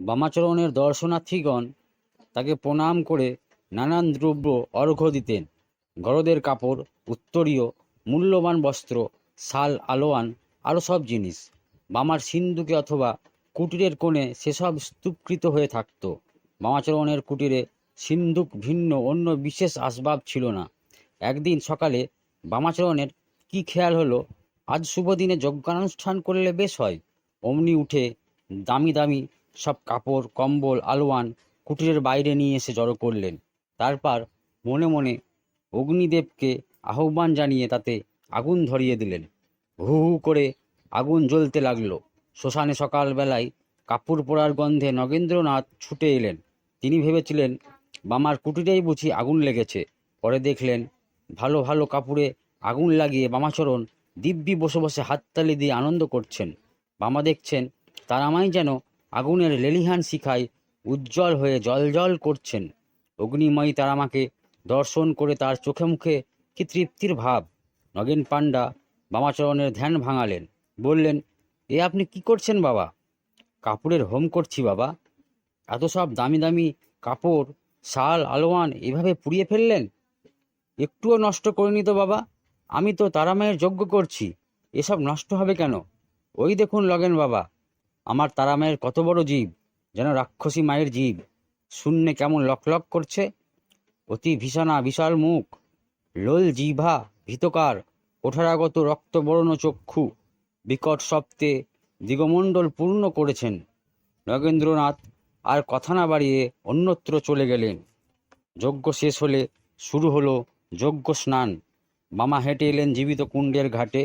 বামাচরণের দর্শনার্থীগণ তাকে প্রণাম করে নানান দ্রব্য অর্ঘ্য দিতেন। গরদের কাপড়, উত্তরীয়, মূল্যবান বস্ত্র, শাল, আলোয়ান আরও সব জিনিস। বামার সিন্ধুকে অথবা কুটিরের কোণে সেসব স্তূপকৃত হয়ে থাকত। বামাচরণের কুটিরে সিন্ধুক ভিন্ন, অন্য বিশেষ আসবাব ছিল না। একদিন সকালে বামাচরণের কি খেয়াল হলো, আজ শুভ দিনে যজ্ঞানুষ্ঠান করলে বেশ হয়। অমনি উঠে দামি দামি সব কাপড়, কম্বল, আলোয়ান কুটিরের বাইরে নিয়ে এসে জড়ো করলেন। তারপর মনে মনে অগ্নিদেবকে আহ্বান জানিয়ে তাতে আগুন ধরিয়ে দিলেন। হু হু করে আগুন জ্বলতে লাগল। শ্মশানে সকালবেলায় কাপড় পোড়ার গন্ধে নগেন্দ্রনাথ ছুটে এলেন। তিনি ভেবেছিলেন, বামার কুটিরেই বুঝি আগুন লেগেছে। পরে দেখলেন, ভালো ভালো কাপড়ে আগুন লাগিয়ে বামাচরণ দিব্যি বসে বসে হাততালি দিয়ে আনন্দ করছেন। বামা দেখছেন তারা তারামাই যেন আগুনের লেলিহান শিখায় উজ্জ্বল হয়ে জল করছেন। অগ্নিময়ী তারামাকে দর্শন করে তার চোখে মুখে কি তৃপ্তির ভাব। নগেন পাণ্ডা বামাচরণের ধ্যান ভাঙালেন, বললেন, এ আপনি কি করছেন বাবা? কাপড়ের হোম করছি বাবা। এত সব দামি দামি কাপড়, শাল, আলোয়ান এভাবে পুড়িয়ে ফেললেন? একটুও নষ্ট করিনি তো বাবা, আমি তো তারামায়ের যজ্ঞ করছি, এসব নষ্ট হবে কেন? ওই দেখুন লগেন বাবা আমার তারামায়ের কত বড় জীব, যেন রাক্ষসী মায়ের জীব। শূন্যে কেমন লকলক করছে? অতি ভীষণা বিশাল মুখ। লোল জিভা ভীতকার, ওঠারাগত রক্তবর্ণ চক্ষু, বিকট সপ্তে দিগমণ্ডল পূর্ণ করেছেন। নগেন্দ্রনাথ আর কথা না বাড়িয়ে অন্যত্র চলে গেলেন। যজ্ঞ শেষ হলে শুরু হলো যজ্ঞ স্নান। মামা হেঁটে এলেন জীবিত কুণ্ডের ঘাটে।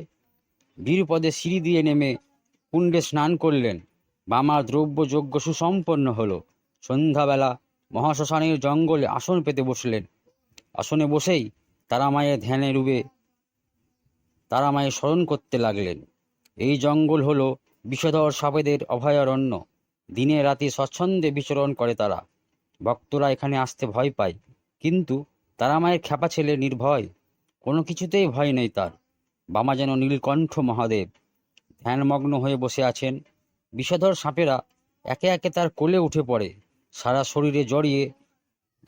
বীরপদে সিঁড়ি দিয়ে নেমে কুণ্ডে স্নান করলেন। বামার দ্রব্য যজ্ঞ সুসম্পন্ন হলো। সন্ধ্যাবেলা মহাশ্মশানের জঙ্গলে আসন পেতে বসলেন। আসনে বসেই তারামায়ের ধ্যানে ডুবে তারামায়ের স্মরণ করতে লাগলেন। এই জঙ্গল হলো বিষধর সাপেদের অভয়ারণ্য। দিনে রাতে স্বচ্ছন্দে বিচরণ করে তারা। ভক্তরা এখানে আসতে ভয় পায়। কিন্তু তারা মায়ের খ্যাপা ছেলে নির্ভয়। কোনো কিছুতেই ভয় নেই তার। বামা যেন নীলকণ্ঠ মহাদেব। ধ্যানমগ্ন হয়ে বসে আছেন। বিষধর সাপেরা একে একে তার কোলে উঠে পড়ে। সারা শরীরে জড়িয়ে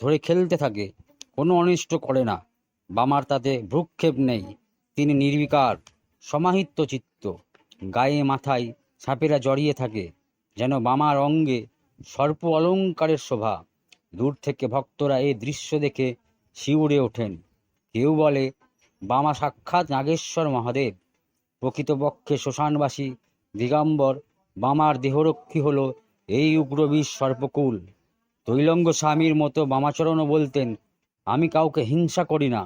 ধরে খেলতে থাকে। কোনো অনিষ্ট করে না। বামার তাতে ভ্রুক্ষেপ নেই। তিনি নির্বিকার, সমাহিত চিত্ত। গায়ে, মাথায় সাপেরা জড়িয়ে থাকে, যেন বামার অঙ্গে সর্প অলঙ্কারের শোভা। দূর থেকে ভক্তরা এই দৃশ্য দেখে শিউরে ওঠেন। কেউ বলে, বামা সাক্ষাৎ নাগেশ্বর মহাদেব। প্রকৃতপক্ষে শ্মশানবাসী দিগম্বর বামার দেহরক্ষী হলো এই উগ্রবিষ সর্পকুল। তৈলঙ্গ স্বামীর মতো বামাচরণও বলতেন, আমি কাউকে হিংসা করি না,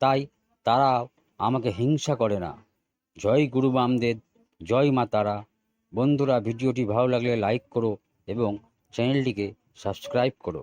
তাই তারা আমাকে হিংসা করে না। জয় গুরু বামদেব, জয় মা তারা। বন্ধুরা, ভিডিওটি ভালো লাগলে লাইক করো এবং চ্যানেলটিকে সাবস্ক্রাইব করো।